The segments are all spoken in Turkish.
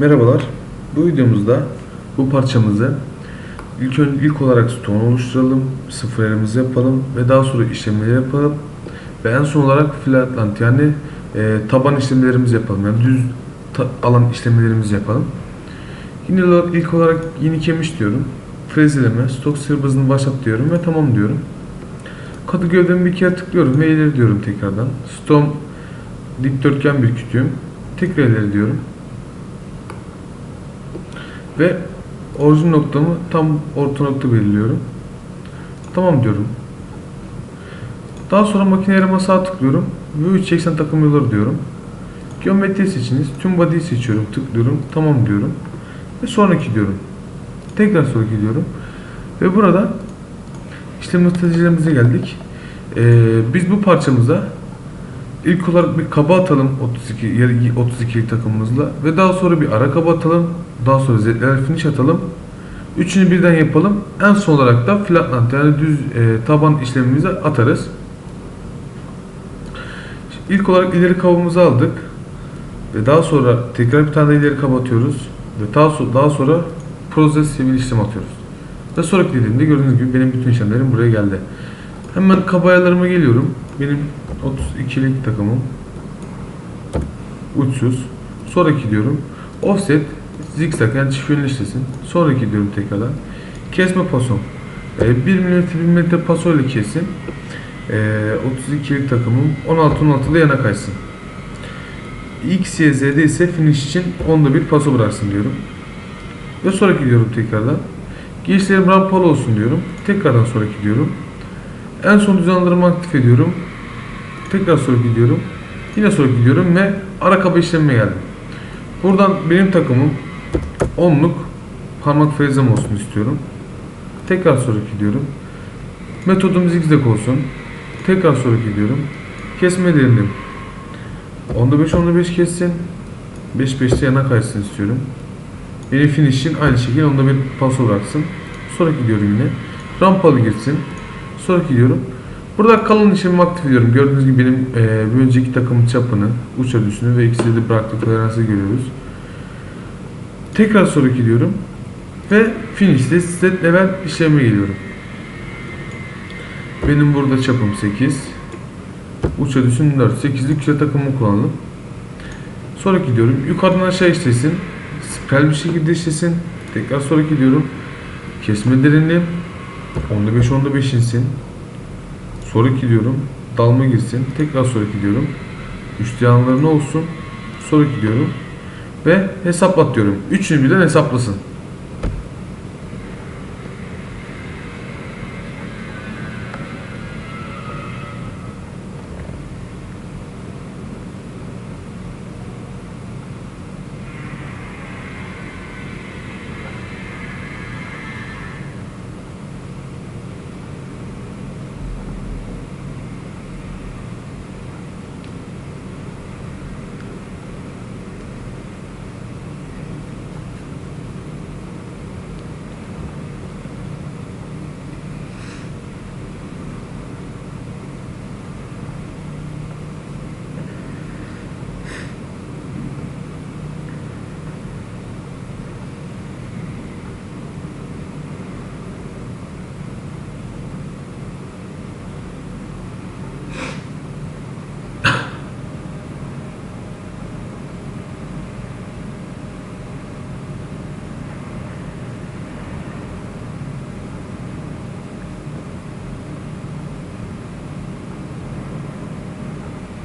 Merhabalar. Bu videomuzda bu parçamızı ilk ön, ilk olarak stone oluşturalım, sıfır elimizi yapalım ve daha sonra işlemleri yapalım ve en son olarak flatland yani e, taban işlemlerimizi yapalım. Yani düz alan işlemlerimizi yapalım. Yine olarak, ilk olarak yeni kemiş diyorum. Frezeleme, stok sırbızını başlat diyorum ve tamam diyorum. Katı gövdemi bir kere tıklıyorum ve ileri diyorum tekrardan. Stone dikdörtgen bir kütüğüm. Tekrar ileri diyorum. Ve orijin noktamı tam orta nokta belirliyorum. Tamam diyorum. Daha sonra makine yarama sağ tıklıyorum ve 380 takım yolları diyorum. Geometri seçiniz. Tüm body'yi seçiyorum. Tıklıyorum. Tamam diyorum. Ve sonraki diyorum. Tekrar sonraki diyorum. Ve burada işlem stratejilerimize geldik. Ee, biz bu parçamıza ilk olarak bir kaba atalım 32 yarı 32'lik takımımızla ve daha sonra bir ara kaba atalım. Daha sonra zedler finish atalım. Üçünü birden yapalım. En son olarak da flatland yani düz e, taban işlemimizi atarız. İlk olarak ileri kabımızı aldık. Ve daha sonra tekrar bir tane ileri kaba atıyoruz. Ve daha, so- daha sonra proses sivil işlem atıyoruz. Ve sonraki dediğimde gördüğünüz gibi benim bütün işlemlerim buraya geldi. Hemen kaba ayarlarıma geliyorum. Benim 32'lik takımım. Uçsuz. Sonraki diyorum. Offset zigzag yani çift yönlü işlesin. Sonraki diyorum tekrardan. Kesme paso. E, 1 mm 1 mm paso ile kesin. E, 32'lik takımım 16 16 ile yana kaysın. X, Y, Z'de ise finish için onda bir paso bıraksın diyorum. Ve sonraki diyorum tekrardan. Girişlerim rampalı olsun diyorum. Tekrardan sonraki diyorum. En son düzenlerimi aktif ediyorum. Tekrar sonraki diyorum. Yine sonraki gidiyorum ve ara kaba işlemine geldim. Buradan benim takımım 10'luk parmak frezem olsun istiyorum. Tekrar sonraki diyorum. Metodum zigzag olsun. Tekrar sonraki diyorum. Kesme derinliğim. Onda 5 onda 5 kessin. 5 5'te yana kaysın istiyorum. Benim finish'in aynı şekilde onda bir paso bıraksın. Sonraki diyorum yine. Rampalı girsin. Sonraki diyorum. Burada kalın işlemimi aktif ediyorum. Gördüğünüz gibi benim e, bir önceki takımın çapını, uç ölçüsünü ve ikisi de bıraktığı toleransı görüyoruz. Tekrar sonraki diyorum. Ve finish'te set level işlemine geliyorum. Benim burada çapım 8. Uç ölçüsüm 4. 8'lik güzel takımımı kullanalım. Sonraki diyorum. Yukarıdan aşağı işlesin. Spiral bir şekilde işlesin. Tekrar sonraki diyorum. Kesme derinliği. Onda 5 onda 5 insin. Sonraki diyorum. Dalma girsin. Tekrar sonraki diyorum. Üçlü yanları ne olsun? Sonraki diyorum. Ve hesaplat diyorum. Üçünü birden hesaplasın.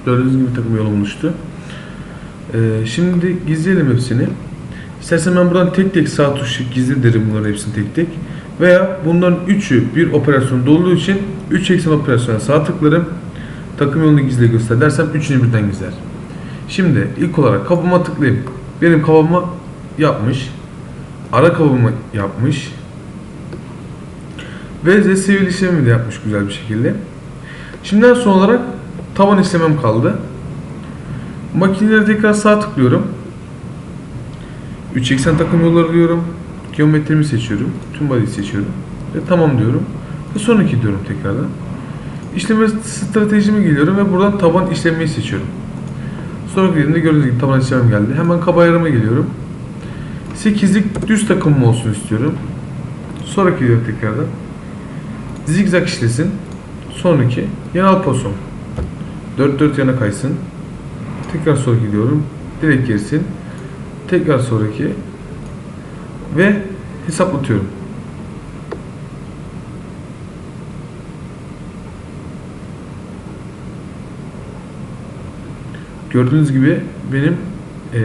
Gördüğünüz gibi takım yolum oluştu. Ee, şimdi gizleyelim hepsini. İstersen ben buradan tek tek sağ tuş gizli derim bunların hepsini tek tek. Veya bunların üçü bir operasyon dolduğu için 3 eksen operasyona sağ tıklarım. Takım yolunu gizle göster dersem üçünü birden gizler. Şimdi ilk olarak kabıma tıklayayım. Benim kabıma yapmış. Ara kabımı yapmış. Ve de sivil işlemi de yapmış güzel bir şekilde. Şimdiden son olarak taban işlemim kaldı. Makinelere tekrar sağ tıklıyorum. 3 eksen takım yolları diyorum. Geometrimi seçiyorum. Tüm body'yi seçiyorum. Ve tamam diyorum. Ve sonraki diyorum tekrardan. İşleme stratejime geliyorum ve buradan taban işlemeyi seçiyorum. Sonra girdiğimde gördüğünüz gibi taban işlemem geldi. Hemen kaba ayarıma geliyorum. 8'lik düz takımım olsun istiyorum. Sonraki diyorum tekrardan. Zigzag işlesin. Sonraki. Yan pozisyon. 4 4 yana kaysın. Tekrar sol gidiyorum. Direkt girsin. Tekrar sonraki ve hesap hesaplatıyorum. Gördüğünüz gibi benim e,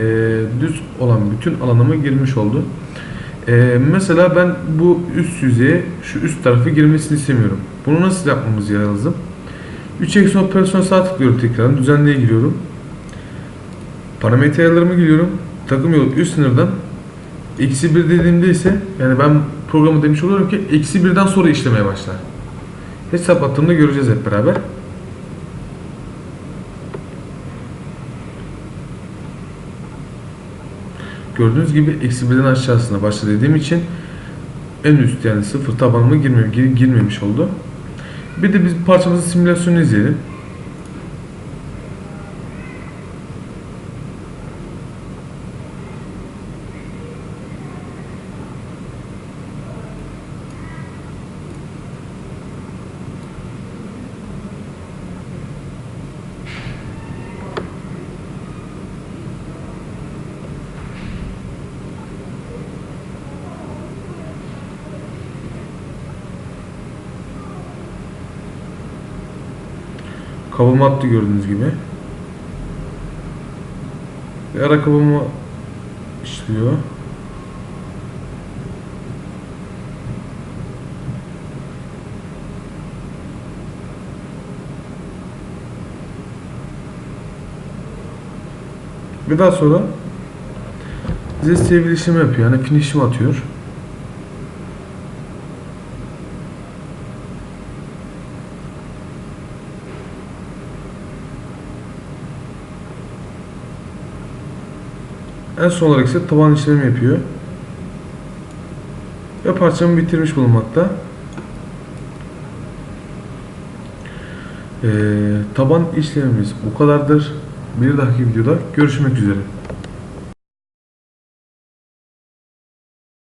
düz olan bütün alanıma girmiş oldu. E, mesela ben bu üst yüzeye şu üst tarafı girmesini istemiyorum. Bunu nasıl yapmamız lazım? 3 eksi operasyon sağ tıklıyorum tekrar. Düzenleye giriyorum. Parametre ayarlarıma giriyorum. Takım yolu üst sınırdan eksi 1 dediğimde ise yani ben programı demiş oluyorum ki eksi 1'den sonra işlemeye başlar. Hesaplattığımda göreceğiz hep beraber. Gördüğünüz gibi eksi 1'den aşağısına başla dediğim için en üst yani sıfır tabanıma girme, gir- girmemiş oldu. Bir de biz parçamızın simülasyonunu izleyelim. Kabımı attı gördüğünüz gibi. Ve ara kabımı işliyor. Ve daha sonra Zest'e bir işlem yapıyor. Yani finish'imi atıyor. En son olarak ise taban işlemi yapıyor. Ve parçamı bitirmiş bulunmakta. Ee, taban işlemimiz bu kadardır. Bir dahaki videoda görüşmek üzere.